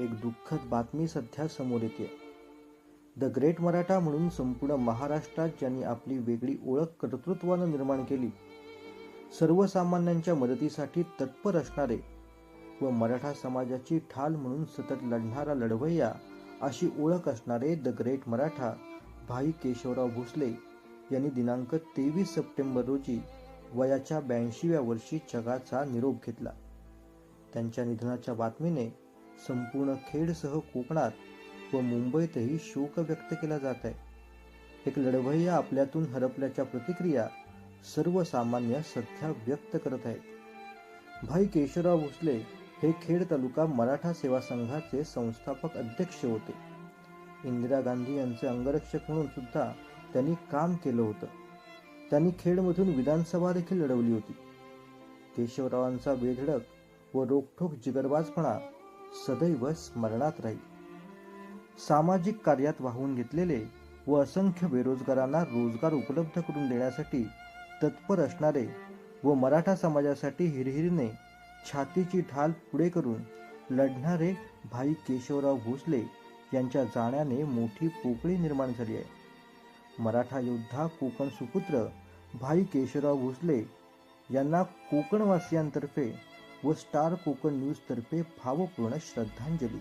एक दुःखद बातमी सध्या समोर येते. द ग्रेट मराठा म्हणून संपूर्ण महाराष्ट्रात ज्यांनी आपली वेगळी ओळख कर्तृत्वानं निर्माण केली सर्वसामान्यांच्या मदतीसाठी तत्पर असणारे व मराठा समाजाची ठाल म्हणून सतत लढणारा लढवय्या अशी ओळख असणारे द ग्रेट मराठा भाई केशवराव भोसले यांनी दिनांक तेवीस सप्टेंबर रोजी वयाच्या ब्याऐंशीव्या वर्षी जगाचा निरोप घेतला. त्यांच्या निधनाच्या बातमीने संपूर्ण खेडसह कोकणात व मुंबईतही शोक व्यक्त केला जात आहे. एक लढवय्या आपल्यातून हरपल्याच्या प्रतिक्रिया सर्वसामान्य सध्या व्यक्त करत आहेत. भाई केशवराव भोसले हे खेड तालुका मराठा सेवा संघाचे संस्थापक अध्यक्ष होते. इंदिरा गांधी यांचे अंगरक्षक म्हणून सुद्धा त्यांनी काम केलं होतं. त्यांनी खेडमधून विधानसभा देखील लढवली होती. केशवरावांचा बेधडक व रोखठोक जिगरबाजपणा सदैव स्मरणात राहील. सामाजिक कार्यात वाहून घेतलेले व असंख्य बेरोजगारांना रोजगार उपलब्ध करून देण्यासाठी तत्पर असणारे व मराठा समाजासाठी हिरहिरीने छातीची ढाल पुढे करून लढणारे भाई केशवराव भोसले यांच्या जाण्याने मोठी पोकळी निर्माण झाली आहे. मराठा योद्धा कोकण सुपुत्र भाई केशवराव भोसले यांना कोकणवासियांतर्फे व स्टार कोकण न्यूजतर्फे भावपूर्ण श्रद्धांजली.